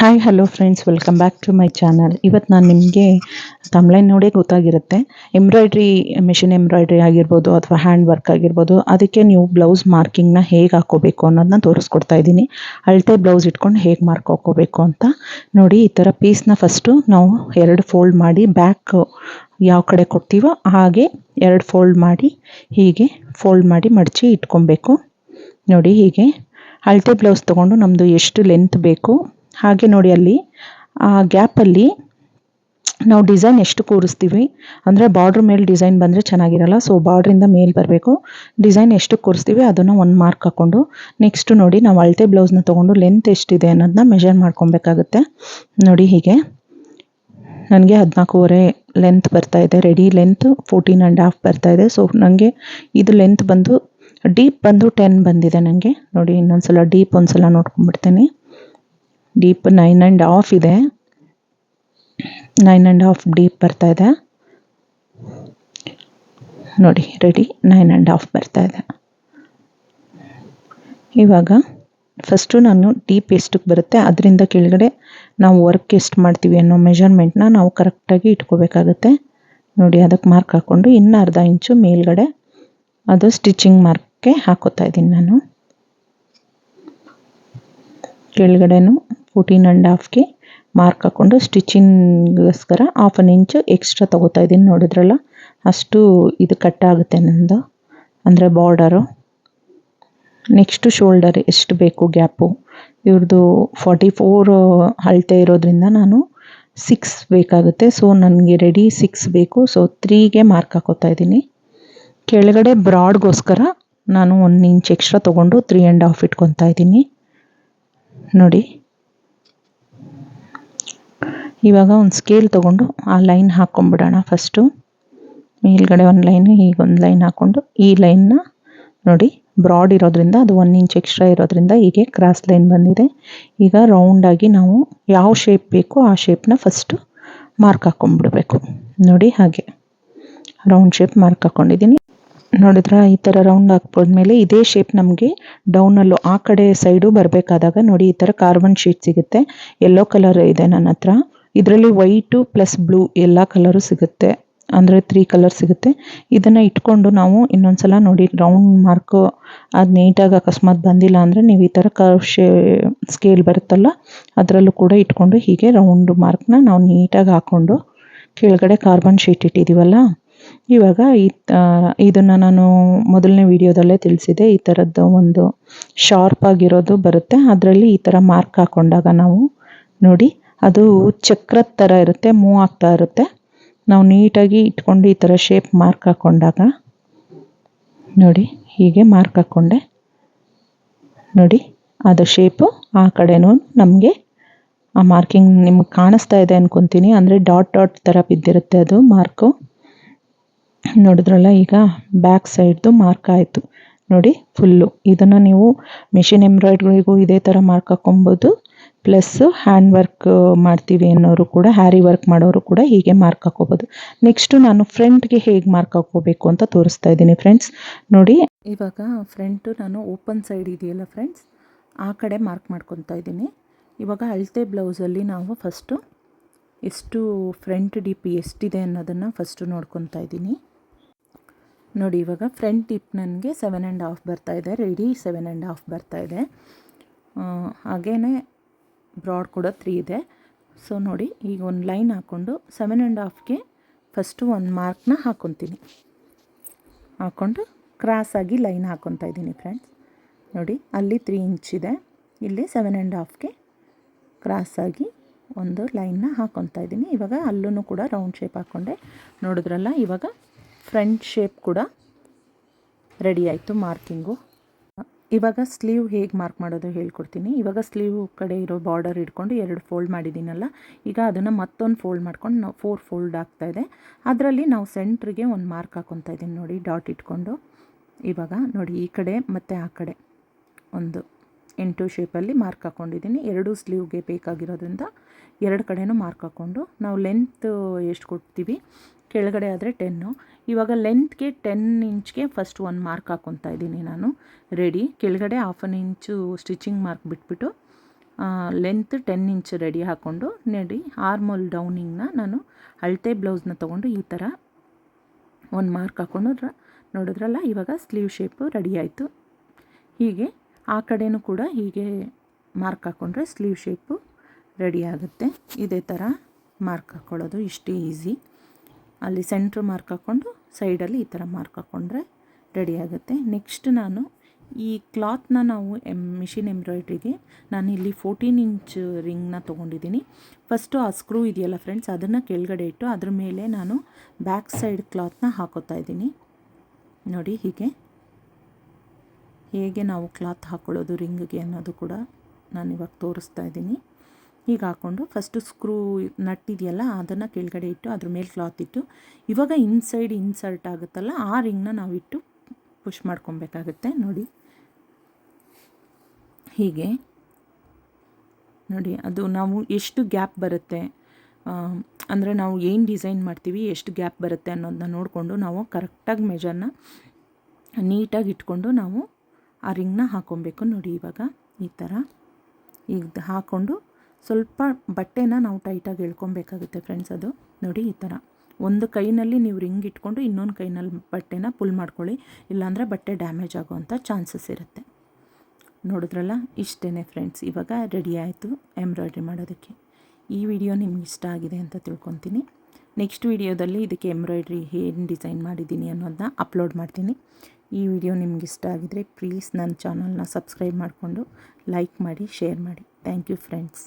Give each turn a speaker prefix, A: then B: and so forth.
A: Hi hello friends welcome back to my channel ಇವತ್ತು ನಾನು ನಿಮಗೆ ತಮ್ಲೈನ್ ನೋಡೇ ಗೊತ್ತಾಗಿರುತ್ತೆ. ಎಂಬ್ರಾಯ್ಡ್ರಿ ಮಿಷಿನ್ ಎಂಬ್ರಾಯ್ಡ್ರಿ ಆಗಿರ್ಬೋದು ಅಥವಾ ಹ್ಯಾಂಡ್ ವರ್ಕ್ ಆಗಿರ್ಬೋದು, ಅದಕ್ಕೆ ನೀವು ಬ್ಲೌಸ್ ಮಾರ್ಕಿಂಗ್ನ ಹೇಗೆ ಹಾಕೋಬೇಕು ಅನ್ನೋದನ್ನ ತೋರಿಸ್ಕೊಡ್ತಾ ಇದ್ದೀನಿ. ಅಳತೆ ಬ್ಲೌಸ್ ಇಟ್ಕೊಂಡು ಹೇಗೆ ಮಾರ್ಕ್ ಹಾಕೋಬೇಕು ಅಂತ ನೋಡಿ, ಈ ಥರ ಪೀಸ್ನ ಫಸ್ಟು ನಾವು ಎರಡು ಫೋಲ್ಡ್ ಮಾಡಿ ಬ್ಯಾಕ್ ಯಾವ ಕಡೆ ಕೊಡ್ತೀವೋ ಹಾಗೆ ಎರಡು ಫೋಲ್ಡ್ ಮಾಡಿ ಹೀಗೆ ಫೋಲ್ಡ್ ಮಾಡಿ ಮಡಚಿ ಇಟ್ಕೊಬೇಕು. ನೋಡಿ ಹೀಗೆ ಅಳತೆ ಬ್ಲೌಸ್ ತೊಗೊಂಡು ನಮ್ಮದು ಎಷ್ಟು ಲೆಂತ್ ಬೇಕು ಹಾಗೆ ನೋಡಿ ಅಲ್ಲಿ, ಆ ಗ್ಯಾಪಲ್ಲಿ ನಾವು ಡಿಸೈನ್ ಎಷ್ಟು ಕೂರಿಸ್ತೀವಿ. ಅಂದರೆ ಬಾರ್ಡ್ರ್ ಮೇಲೆ ಡಿಸೈನ್ ಬಂದರೆ ಚೆನ್ನಾಗಿರಲ್ಲ ಸೊ ಬಾರ್ಡ್ರಿಂದ ಮೇಲೆ ಬರಬೇಕು. ಡಿಸೈನ್ ಎಷ್ಟು ಕೂರಿಸ್ತೀವಿ ಅದನ್ನು ಒಂದು ಮಾರ್ಕ್ ಹಾಕ್ಕೊಂಡು ನೆಕ್ಸ್ಟ್ ನೋಡಿ ನಾವು ಅಳತೆ ಬ್ಲೌಸ್ನ ತೊಗೊಂಡು ಲೆಂತ್ ಎಷ್ಟಿದೆ ಅನ್ನೋದನ್ನ ಮೆಷರ್ ಮಾಡ್ಕೊಬೇಕಾಗುತ್ತೆ. ನೋಡಿ ಹೀಗೆ. ನನಗೆ ಹದಿನಾಲ್ಕೂವರೆ ಲೆಂತ್ ಬರ್ತಾ ಇದೆ ready length fourteen and half ಬರ್ತಾ ಇದೆ. ಸೊ ನನಗೆ ಇದು ಲೆಂತ್ ಬಂದು ಡೀಪ್ ಬಂದು ಟೆನ್ ಬಂದಿದೆ ನನಗೆ ನೋಡಿ ಇನ್ನೊಂದ್ಸಲ ಡೀಪ್ ಒಂದ್ಸಲ ನೋಡ್ಕೊಂಡ್ಬಿಡ್ತೀನಿ. ಡೀಪ್ ನೈನ್ ಆ್ಯಂಡ್ ಹಾಫ್ ಇದೆ. ನೈನ್ ಆ್ಯಂಡ್ ಹಾಫ್ ಡೀಪ್ ಬರ್ತಾ ಇದೆ. ನೋಡಿ ರೆಡಿ ನೈನ್ ಆ್ಯಂಡ್ ಹಾಫ್ ಬರ್ತಾ ಇದೆ. ಇವಾಗ ಫಸ್ಟು ನಾನು ಡೀಪ್ ಎಷ್ಟಕ್ಕೆ ಬರುತ್ತೆ, ಅದರಿಂದ ಕೆಳಗಡೆ ನಾವು ವರ್ಕ್ ಎಷ್ಟು ಮಾಡ್ತೀವಿ ಅನ್ನೋ ಮೆಷರ್ಮೆಂಟ್ನ ನಾವು ಕರೆಕ್ಟಾಗಿ ಇಟ್ಕೋಬೇಕಾಗುತ್ತೆ. ನೋಡಿ, ಅದಕ್ಕೆ ಮಾರ್ಕ್ ಹಾಕ್ಕೊಂಡು ಇನ್ನೂ ಅರ್ಧ ಇಂಚು ಮೇಲ್ಗಡೆ ಅದು ಸ್ಟಿಚಿಂಗ್ ಮಾರ್ಕ್ಗೆ ಹಾಕೋತಾ ಇದ್ದೀನಿ ನಾನು. ಕೆಳಗಡೆನೂ ಫೋರ್ಟೀನ್ ಆ್ಯಂಡ್ ಹಾಫ್ಗೆ ಮಾರ್ಕ್ ಹಾಕ್ಕೊಂಡು ಸ್ಟಿಚಿಂಗ್ಗೋಸ್ಕರ ಹಾಫ್ ಅನ್ ಇಂಚು ಎಕ್ಸ್ಟ್ರಾ ತೊಗೋತಾ ಇದ್ದೀನಿ. ನೋಡಿದ್ರಲ್ಲ? ಅಷ್ಟು ಇದು ಕಟ್ ಆಗುತ್ತೆ ನನ್ನದು ಅಂದರೆ ಬಾರ್ಡರು ನೆಕ್ಸ್ಟು ಶೋಲ್ಡರ್ ಎಷ್ಟು ಬೇಕು ಗ್ಯಾಪು ಇವ್ರದ್ದು ಫಾರ್ಟಿ ಫೋರ್ ಅಳತೆ ಇರೋದ್ರಿಂದ ನಾನು ಸಿಕ್ಸ್ ಬೇಕಾಗುತ್ತೆ. ಸೊ ನನಗೆ ರೆಡಿ ಸಿಕ್ಸ್ ಬೇಕು. ಸೊ ತ್ರೀಗೆ ಮಾರ್ಕ್ ಹಾಕೋತಾ ಇದ್ದೀನಿ. ಕೆಳಗಡೆ ಬ್ರಾಡ್ಗೋಸ್ಕರ ನಾನು ಒನ್ ಇಂಚ್ ಎಕ್ಸ್ಟ್ರಾ ತೊಗೊಂಡು ತ್ರೀ ಆ್ಯಂಡ್ ಹಾಫ್ ಇಟ್ಕೊತಾ ಇದ್ದೀನಿ. ನೋಡಿ. ಇವಾಗ ಒಂದು ಸ್ಕೇಲ್ ತೊಗೊಂಡು ಆ ಲೈನ್ ಹಾಕ್ಕೊಂಬಿಡೋಣ ಫಸ್ಟು ಮೇಲ್ಗಡೆ ಒಂದು ಲೈನು ಈಗ ಒಂದು ಲೈನ್ ಹಾಕ್ಕೊಂಡು ಈ ಲೈನ್ನ ನೋಡಿ ಬ್ರಾಡ್ ಇರೋದ್ರಿಂದ ಅದು ಒನ್ ಇಂಚ್ ಎಕ್ಸ್ಟ್ರಾ ಇರೋದ್ರಿಂದ ಹೀಗೆ ಕ್ರಾಸ್ ಲೈನ್ ಬಂದಿದೆ. ಈಗ ರೌಂಡಾಗಿ ನಾವು ಯಾವ ಶೇಪ್ ಬೇಕೋ ಆ ಶೇಪ್ನ ಫಸ್ಟು ಮಾರ್ಕ್ ಹಾಕ್ಕೊಂಬಿಡ್ಬೇಕು ನೋಡಿ ಹಾಗೆ ರೌಂಡ್ ಶೇಪ್ ಮಾರ್ಕ್ ಹಾಕ್ಕೊಂಡಿದ್ದೀನಿ ನೋಡಿದ್ರೆ ಈ ಥರ ರೌಂಡ್ ಹಾಕ್ಬೋದ್ಮೇಲೆ ಇದೇ ಶೇಪ್ ನಮಗೆ ಡೌನಲ್ಲೂ ಆ ಕಡೆ ಸೈಡು ಬರಬೇಕಾದಾಗ ನೋಡಿ ಈ ಥರ ಕಾರ್ಬನ್ ಶೀಟ್ ಸಿಗುತ್ತೆ. ಯೆಲ್ಲೋ ಕಲರ್ ಇದೆ ನನ್ನ ಹತ್ರ. ಇದರಲ್ಲಿ ವೈಟು ಪ್ಲಸ್ ಬ್ಲೂ ಎಲ್ಲ ಕಲರು ಸಿಗುತ್ತೆ. ಅಂದರೆ ತ್ರೀ ಕಲರ್ ಸಿಗುತ್ತೆ. ಇದನ್ನು ಇಟ್ಕೊಂಡು ನಾವು ಇನ್ನೊಂದು ಸಲ ನೋಡಿ ರೌಂಡ್ ಮಾರ್ಕು ಅದು ನೀಟಾಗಿ ಅಕಸ್ಮಾತ್ ಬಂದಿಲ್ಲ ಅಂದರೆ ನೀವು ಈ ಥರ ಕರ್ವ್ ಸ್ಕೇಲ್ ಬರುತ್ತಲ್ಲ, ಅದರಲ್ಲೂ ಕೂಡ ಇಟ್ಕೊಂಡು ಹೀಗೆ ರೌಂಡ್ ಮಾರ್ಕ್ನ ನಾವು ನೀಟಾಗಿ ಹಾಕ್ಕೊಂಡು ಕೆಳಗಡೆ ಕಾರ್ಬನ್ ಶೀಟ್ ಇಟ್ಟಿದ್ದೀವಲ್ಲ ಇವಾಗ ಈ ಇದನ್ನು ನಾನು ಮೊದಲನೇ ವಿಡಿಯೋದಲ್ಲೇ ತಿಳಿಸಿದೆ. ಈ ಥರದ್ದು ಒಂದು ಶಾರ್ಪ್ ಆಗಿರೋದು ಬರುತ್ತೆ. ಅದರಲ್ಲಿ ಈ ಥರ ಮಾರ್ಕ್ ಹಾಕ್ಕೊಂಡಾಗ ನಾವು ನೋಡಿ ಅದು ಚಕ್ರದ ಥರ ಇರುತ್ತೆ, ಮೂವ್ ಆಗ್ತಾ ಇರುತ್ತೆ. ನಾವು ನೀಟಾಗಿ ಇಟ್ಕೊಂಡು ಈ ಥರ ಶೇಪ್ ಮಾರ್ಕ್ ಹಾಕ್ಕೊಂಡಾಗ ನೋಡಿ, ಹೀಗೆ ಮಾರ್ಕ್ ಹಾಕ್ಕೊಂಡೆ ನೋಡಿ, ಅದು ಶೇಪು ಆ ಕಡೆನೂ ನಮಗೆ ಆ ಮಾರ್ಕಿಂಗ್ ನಿಮ್ಗೆ ಕಾಣಿಸ್ತಾ ಇದೆ ಅನ್ಕೊತೀನಿ. ಅಂದರೆ ಡಾಟ್ ಡಾಟ್ ಥರ ಬಿದ್ದಿರುತ್ತೆ ಅದು ಮಾರ್ಕು ನೋಡಿದ್ರಲ್ಲ, ಈಗ ಬ್ಯಾಕ್ ಸೈಡ್ದು ಮಾರ್ಕ್ ಆಯಿತು. ನೋಡಿ ಫುಲ್ಲು ಇದನ್ನು ನೀವು ಮಿಷಿನ್ ಎಂಬ್ರಾಯ್ಡ್ರಿಗೂ ಇದೇ ಥರ ಮಾರ್ಕ್ ಹಾಕ್ಕೊಬೋದು ಪ್ಲಸ್ಸು ಹ್ಯಾಂಡ್ ವರ್ಕ್ ಮಾಡ್ತೀವಿ ಅನ್ನೋರು ಕೂಡ, ಹ್ಯಾರಿ ವರ್ಕ್ ಮಾಡೋರು ಕೂಡ ಹೀಗೆ ಮಾರ್ಕ್ ಹಾಕೋಬೋದು ನೆಕ್ಸ್ಟು ನಾನು ಫ್ರಂಟ್ಗೆ ಹೇಗೆ ಮಾರ್ಕ್ ಹಾಕೋಬೇಕು ಅಂತ ತೋರಿಸ್ತಾ ಇದ್ದೀನಿ ಫ್ರೆಂಡ್ಸ್. ನೋಡಿ. ಇವಾಗ ಫ್ರಂಟು ನಾನು ಓಪನ್ ಸೈಡ್ ಇದೆಯಲ್ಲ ಫ್ರೆಂಡ್ಸ್, ಆ ಕಡೆ ಮಾರ್ಕ್ ಮಾಡ್ಕೊತಾ ಇದ್ದೀನಿ. ಇವಾಗ ಅಳತೆ ಬ್ಲೌಸಲ್ಲಿ ನಾವು ಫಸ್ಟು ಎಷ್ಟು ಫ್ರಂಟ್ ಡಿ ಪಿ ಎಷ್ಟಿದೆ ಅನ್ನೋದನ್ನು ಫಸ್ಟು ನೋಡ್ಕೊತಾ ಇದ್ದೀನಿ. ನೋಡಿ, ಇವಾಗ ಫ್ರಂಟ್ ಡಿಪ್ ನನಗೆ ಸೆವೆನ್ ಆ್ಯಂಡ್ ಹಾಫ್ ಬರ್ತಾ ಇದೆ ರೆಡಿ ಸೆವೆನ್ ಆ್ಯಂಡ್ ಹಾಫ್ ಬರ್ತಾ ಇದೆ. ಹಾಗೇ ಬ್ರಾಡ್ ಕೂಡ ತ್ರೀ ಇದೆ. ಸೊ ನೋಡಿ, ಈಗ ಒಂದು ಲೈನ್ ಹಾಕ್ಕೊಂಡು ಸೆವೆನ್ ಆ್ಯಂಡ್ ಹಾಫ್ಗೆ ಫಸ್ಟು ಒಂದು ಮಾರ್ಕ್ನ ಹಾಕ್ಕೊತೀನಿ ಹಾಕ್ಕೊಂಡು ಕ್ರಾಸಾಗಿ ಲೈನ್ ಹಾಕ್ಕೊತಾ ಇದ್ದೀನಿ ಫ್ರೆಂಡ್ಸ್ ನೋಡಿ, ಅಲ್ಲಿ ತ್ರೀ ಇಂಚ್ ಇದೆ. ಇಲ್ಲಿ ಸೆವೆನ್ ಆ್ಯಂಡ್ ಹಾಫ್ಗೆ ಕ್ರಾಸಾಗಿ ಒಂದು ಲೈನ್ನ ಹಾಕ್ಕೊತಾ ಇದ್ದೀನಿ. ಇವಾಗ ಅಲ್ಲೂ ಕೂಡ ರೌಂಡ್ ಶೇಪ್ ಹಾಕ್ಕೊಂಡೆ ನೋಡಿದ್ರಲ್ಲ, ಇವಾಗ ಫ್ರಂಟ್ ಶೇಪ್ ಕೂಡ ರೆಡಿ ಆಯಿತು ಮಾರ್ಕಿಂಗು ಇವಾಗ ಸ್ಲೀವ್ ಹೇಗೆ ಮಾರ್ಕ್ ಮಾಡೋದು ಹೇಳ್ಕೊಡ್ತೀನಿ. ಇವಾಗ ಸ್ಲೀವ್ ಕಡೆ ಇರೋ ಬಾರ್ಡರ್ ಇಟ್ಕೊಂಡು ಎರಡು ಫೋಲ್ಡ್ ಮಾಡಿದ್ದೀನಲ್ಲ, ಈಗ ಅದನ್ನು ಮತ್ತೊಂದು ಫೋಲ್ಡ್ ಮಾಡ್ಕೊಂಡು ನಾವು ಫೋರ್ ಫೋಲ್ಡ್ ಆಗ್ತಾ ಇದೆ. ಅದರಲ್ಲಿ ನಾವು ಸೆಂಟ್ರಿಗೆ ಒಂದು ಮಾರ್ಕ್ ಹಾಕೊತಾ ಇದ್ದೀನಿ ನೋಡಿ, ಡಾಟ್ ಇಟ್ಕೊಂಡು. ಇವಾಗ ನೋಡಿ, ಈ ಕಡೆ ಮತ್ತು ಆ ಕಡೆ ಒಂದು ಎಂಟು ಶೇಪಲ್ಲಿ ಮಾರ್ಕ್ ಹಾಕ್ಕೊಂಡಿದ್ದೀನಿ ಎರಡು ಸ್ಲೀವ್ಗೆ ಬೇಕಾಗಿರೋದ್ರಿಂದ ಎರಡು ಕಡೆನೂ ಮಾರ್ಕ್ ಹಾಕ್ಕೊಂಡು ನಾವು ಲೆಂತ್ ಎಷ್ಟು ಕೊಡ್ತೀವಿ? ಕೆಳಗಡೆ ಆದರೆ ಟೆನ್ನು ಇವಾಗ ಲೆಂತ್ಗೆ ಟೆನ್ ಇಂಚ್ಗೆ ಫಸ್ಟ್ ಒಂದು ಮಾರ್ಕ್ ಹಾಕ್ಕೊತಾ ಇದ್ದೀನಿ ನಾನು. ರೆಡಿ ಕೆಳಗಡೆ half an inch stitching mark ಬಿಟ್ಬಿಟ್ಟು ಲೆಂತ್ ಟೆನ್ ಇಂಚ್ ರೆಡಿ ಹಾಕ್ಕೊಂಡು ನೆಡಿ ಆರ್ಮೋಲ್ ಡೌನಿಂಗ್ನ ನಾನು ಅಳತೆ ಬ್ಲೌಸ್ನ ತೊಗೊಂಡು ಈ ಥರ ಒಂದು ಮಾರ್ಕ್ ಹಾಕ್ಕೊಂಡು ನೋಡಿದ್ರಲ್ಲ, ಇವಾಗ ಸ್ಲೀವ್ ಶೇಪು ರೆಡಿ ಆಯಿತು. ಹೀಗೆ ಆ ಕಡೆಯೂ ಕೂಡ ಹೀಗೆ ಮಾರ್ಕ್ ಹಾಕ್ಕೊಂಡ್ರೆ ಸ್ಲೀವ್ ಶೇಪು ರೆಡಿ ಆಗುತ್ತೆ. ಇದೇ ಥರ ಮಾರ್ಕ್ ಹಾಕ್ಕೊಳ್ಳೋದು ಇಷ್ಟೇ ಈಸಿ ಅಲ್ಲಿ ಸೆಂಟ್ರ್ ಮಾರ್ಕ್ ಹಾಕ್ಕೊಂಡು ಸೈಡಲ್ಲಿ ಈ ಥರ ಮಾರ್ಕ್ ಹಾಕ್ಕೊಂಡ್ರೆ ರೆಡಿ ಆಗುತ್ತೆ. ನೆಕ್ಸ್ಟ್ ನಾನು ಈ ಕ್ಲಾತ್ನ ನಾವು ಎಂ ಮಿಷಿನ್ ಎಂಬ್ರಾಯ್ಡ್ರಿಗೆ ನಾನು ಇಲ್ಲಿ ಫೋರ್ಟೀನ್ ಇಂಚ್ ರಿಂಗ್ನ ತೊಗೊಂಡಿದ್ದೀನಿ. ಫಸ್ಟು ಆ ಸ್ಕ್ರೂ ಇದೆಯಲ್ಲ ಫ್ರೆಂಡ್ಸ್ ಅದನ್ನು ಕೆಳಗಡೆ ಇಟ್ಟು ಅದ್ರ ಮೇಲೆ ನಾನು ಬ್ಯಾಕ್ ಸೈಡ್ ಕ್ಲಾತ್ನ ಹಾಕೋತಾ ಇದ್ದೀನಿ. ನೋಡಿ ಹೀಗೆ. ಹೇಗೆ ನಾವು ಕ್ಲಾತ್ ಹಾಕ್ಕೊಳ್ಳೋದು ರಿಂಗ್ಗೆ ಅನ್ನೋದು ಕೂಡ ನಾನು ಇವಾಗ ತೋರಿಸ್ತಾ ಇದ್ದೀನಿ. ಹೀಗೆ ಹಾಕ್ಕೊಂಡು ಫಸ್ಟು ಸ್ಕ್ರೂ ನಟ್ಟಿದೆಯಲ್ಲ, ಅದನ್ನು ಕೆಳಗಡೆ ಇಟ್ಟು ಅದ್ರ ಮೇಲೆ ಕ್ಲಾತ್ ಇಟ್ಟು, ಇವಾಗ ಇನ್ಸೈಡ್ ಇನ್ಸರ್ಟ್ ಆಗುತ್ತಲ್ಲ, ಆ ರಿಂಗ್ನ ನಾವು ಇಟ್ಟು ಪುಷ್ ಮಾಡ್ಕೊಬೇಕಾಗುತ್ತೆ. ನೋಡಿ. ಹೀಗೆ. ನೋಡಿ, ಅದು ನಾವು ಎಷ್ಟು ಗ್ಯಾಪ್ ಬರುತ್ತೆ ಅಂದರೆ ನಾವು ಏನು ಡಿಸೈನ್ ಮಾಡ್ತೀವಿ, ಎಷ್ಟು ಗ್ಯಾಪ್ ಬರುತ್ತೆ ಅನ್ನೋದನ್ನ ನೋಡಿಕೊಂಡು ನಾವು ಕರೆಕ್ಟಾಗಿ ಮೆಜರ್ನ ನೀಟಾಗಿ ಇಟ್ಕೊಂಡು ನಾವು ಆ ರಿಂಗ್ನ ಹಾಕ್ಕೊಬೇಕು ನೋಡಿ, ಇವಾಗ ಈ ಥರ ಈಗ ಹಾಕ್ಕೊಂಡು ಸ್ವಲ್ಪ ಬಟ್ಟೆನ ನಾವು ಟೈಟಾಗಿ ಎಳ್ಕೊಬೇಕಾಗುತ್ತೆ ಫ್ರೆಂಡ್ಸ್ ಅದು. ನೋಡಿ ಈ ಥರ ಒಂದು ಕೈನಲ್ಲಿ ನೀವು ರಿಂಗ್ ಇಟ್ಕೊಂಡು ಇನ್ನೊಂದು ಕೈನಲ್ಲಿ ಬಟ್ಟೆನ ಪುಲ್ ಮಾಡ್ಕೊಳ್ಳಿ. ಇಲ್ಲಾಂದರೆ ಬಟ್ಟೆ ಡ್ಯಾಮೇಜ್ ಆಗೋವಂಥ ಚಾನ್ಸಸ್ ಇರುತ್ತೆ. ನೋಡಿದ್ರಲ್ಲ? ಇಷ್ಟೇ ಫ್ರೆಂಡ್ಸ್ ಇವಾಗ ರೆಡಿ ಆಯಿತು ಎಂಬ್ರಾಯ್ಡ್ರಿ ಮಾಡೋದಕ್ಕೆ. ಈ ವಿಡಿಯೋ ನಿಮ್ಗೆ ಇಷ್ಟ ಆಗಿದೆ ಅಂತ ತಿಳ್ಕೊತೀನಿ. ನೆಕ್ಸ್ಟ್ ವಿಡಿಯೋದಲ್ಲಿ ಇದಕ್ಕೆ ಎಂಬ್ರಾಯ್ಡ್ರಿ ಏನು ಡಿಸೈನ್ ಮಾಡಿದ್ದೀನಿ ಅನ್ನೋದನ್ನ ಅಪ್ಲೋಡ್ ಮಾಡ್ತೀನಿ. ಈ ವಿಡಿಯೋ ನಿಮ್ಗೆ ಇಷ್ಟ ಆಗಿದರೆ ಪ್ಲೀಸ್ ನನ್ನ ಚಾನಲ್ನ ಸಬ್ಸ್ಕ್ರೈಬ್ ಮಾಡಿಕೊಂಡು ಲೈಕ್ ಮಾಡಿ ಶೇರ್ ಮಾಡಿ. Thank you friends